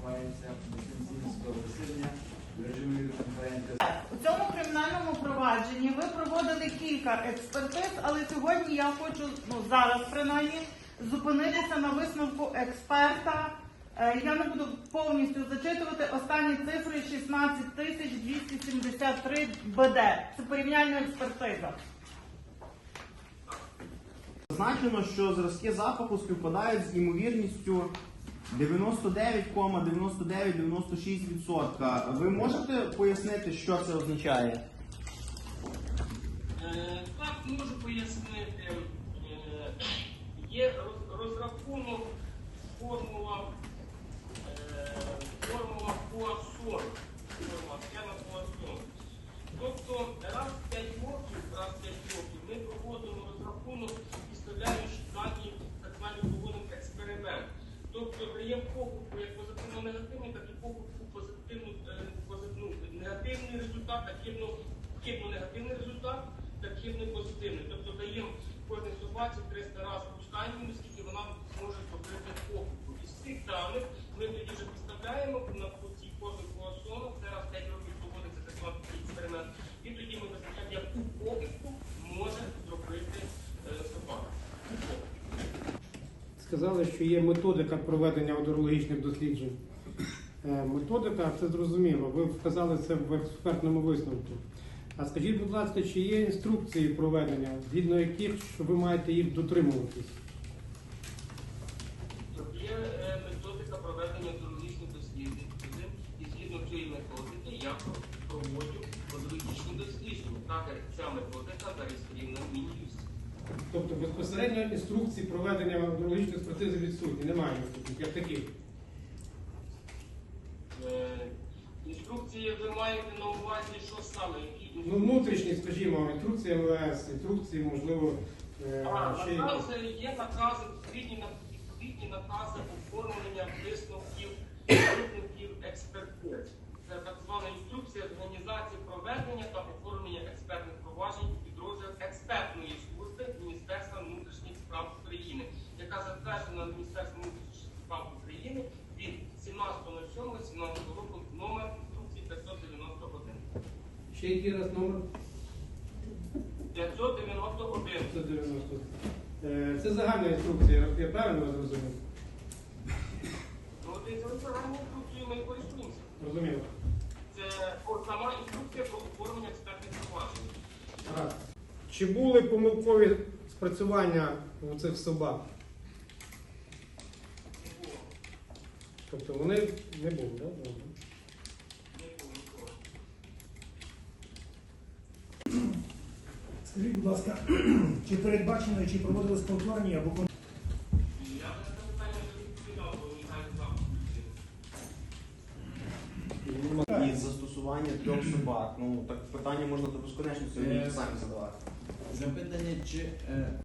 відбувається дистанційне засідання в режимі відеоконференції. У цьому кримінальному провадженні ви проводили кілька експертиз, але сьогодні я хочу ну зараз принаймні зупинитися на висновку експерта. Е, Я не буду повністю зачитувати останні цифри 16 тисяч 273 БД. Це порівняльна експертиза. Зазначено, що зразки запаху співпадають з імовірністю 99,99-96%. Ви можете пояснити, що це означає? Е, Так, можу пояснити. Е, Є роз- розрахунок формула, е, формула Пуассон. Формула схема Пуассон. Тобто раз в 5 років, раз в 5 років ми проводимо розрахунок, підставляючи дані, так звані проводимо експеримент. Тобто даємо покупку як позитивно-негативний, так і покупку позитивну, е, пози- ну, негативний результат, хибно, хибно-негативний результат, так хибно-позитивний. Тобто даємо кожній собаці 300 разів пускаємо, оскільки вона зможе зробити покупку. Із цих даних ми тоді вже підставляємо на цій кожній поасону, це раз в 5 років проводиться так званий експеримент, і тоді ми визначаємо, яку покупку може зробити е, собака. Сказали, що є методика проведення одерологічних досліджень. Е, Методика це зрозуміло. Ви вказали це в експертному висновку. А скажіть, будь ласка, чи є інструкції проведення, згідно яких що ви маєте їх дотримуватись? Є е, методика проведення зоологічних досліджень, і згідно цієї методики я проводжу зоологічні дослідження. Так, як ця методика зареєстрована в Мін'юсті. Тобто безпосередньо інструкції проведення одерологічної експертизи відсутні, немає інструкцій, як таких. Е, Інструкції ви маєте на увазі, що саме? Ну, внутрішні, скажімо, інструкції МВС, інструкції, можливо, е, А, ще якісь. накази, є накази, відповідні, на- відповідні накази оформлення висновків, висновків експертиз. Це так звана інструкція з організації проведення та оформлення експертних проваджень у підрозділах експертної служби Міністерства внутрішніх справ України, яка затверджена Міністерством внутрішніх справ України від 17.07.17 року номер інструкції 591. Ще який раз номер? 591. 590. Е, Це загальна інструкція, я правильно вас зрозумів? Ну, от і за загальною ми користуємося. Розуміло. Це сама інструкція про оформлення експертних проваджень. Гаразд. Чи були помилкові спрацювання у цих собак? Тобто вони не були, так? Добре. Скажіть, будь ласка, чи передбачено, чи проводилось повторення або кон-. І застосування трьох собак. Ну так питання можна до безконечності Е, самі задавати. Запитання, чи е,